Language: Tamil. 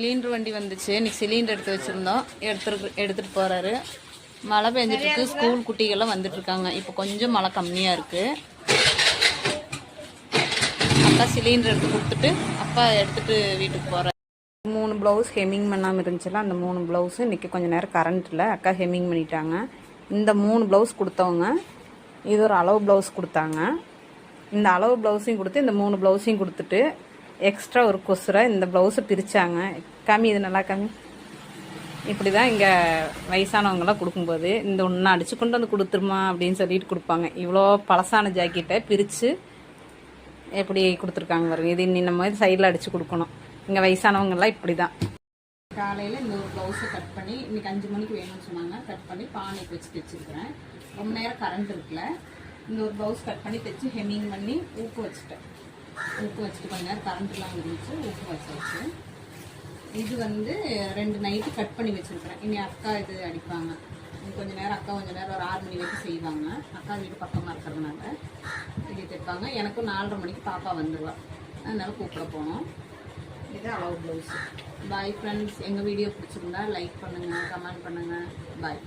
சிலிண்டர் வண்டி வந்துச்சு. இன்னைக்கு சிலிண்டர் எடுத்து வச்சுருந்தோம். எடுத்துருக்கு எடுத்துகிட்டு போகிறாரு மழை பெஞ்சிட்ருக்கு ஸ்கூல் குட்டிகள்லாம் வந்துட்டுருக்காங்க இப்போ கொஞ்சம் மழை கம்மியாக இருக்குது அப்பா சிலிண்டர் எடுத்து கொடுத்துட்டு அப்பா எடுத்துகிட்டு வீட்டுக்கு போகிறார் மூணு ப்ளவுஸ் ஹெம்மிங் பண்ணாமல் இருந்துச்சுல அந்த மூணு ப்ளவுஸு இன்றைக்கி கொஞ்சம் நேரம் கரண்ட் இல்லை. அக்கா ஹெம்மிங் பண்ணிட்டாங்க. இந்த மூணு ப்ளவுஸ் கொடுத்தவங்க இது ஒரு அளவு ப்ளவுஸ் கொடுத்தாங்க. இந்த அளவு ப்ளவுஸையும் கொடுத்து இந்த மூணு ப்ளவுஸையும் கொடுத்துட்டு எக்ஸ்ட்ரா ஒரு கொசுரை இந்த ப்ளவுஸை பிரித்தாங்க கம்மி இது நல்லா கம்மி இப்படி தான் இங்கே வயசானவங்களாம் கொடுக்கும்போது இந்த ஒன்று அடித்து கொண்டு வந்து கொடுத்துருமா அப்படின்னு சொல்லிட்டு கொடுப்பாங்க. இவ்வளோ பழசான ஜாக்கெட்டை பிரித்து எப்படி கொடுத்துருக்காங்க பாருங்க. இது இன்னி நம்ம சைடில் அடித்து கொடுக்கணும். இங்கே வயசானவங்கெல்லாம் இப்படி தான் காலையில் இந்த ஒரு ப்ளவுஸை கட் பண்ணி இன்னைக்கு அஞ்சு மணிக்கு வேணும்னு சொன்னாங்க. கட் பண்ணி பானைக்கு வச்சு தைச்சிருக்கிறேன். ரொம்ப நேரம் கரண்ட் இருக்குல்ல இந்த ஒரு ப்ளவுஸ் கட் பண்ணி தைச்சி ஹெம்மிங் பண்ணி ஊக்கு வச்சுட்டேன். உப்பு வச்சுட்டு கொஞ்ச நேரம் கரண்ட்லாம் இருந்துச்சு. உப்பு வச்சாச்சு. இது வந்து ரெண்டு நைட்டு கட் பண்ணி வச்சுருக்கிறேன். இனி அக்கா இது அடிப்பாங்க. கொஞ்சம் கொஞ்ச நேரம் அக்கா கொஞ்ச நேரம் ஒரு ஆறு மணி வரைக்கும் செய்வாங்க. அக்கா வீடு பக்கமாக இருக்கிறதுனால இது தைப்பாங்க எனக்கும் நாலரை மணிக்கு பாப்பா வந்துடுவாள் அதனால் கூப்பிட போனோம். இது அளவு ப்ளவுஸ் பாய் ஃப்ரெண்ட்ஸ் எங்கள் வீடியோ பிடிச்சிருந்தா லைக் பண்ணுங்கள் கமெண்ட் பண்ணுங்கள் பாய்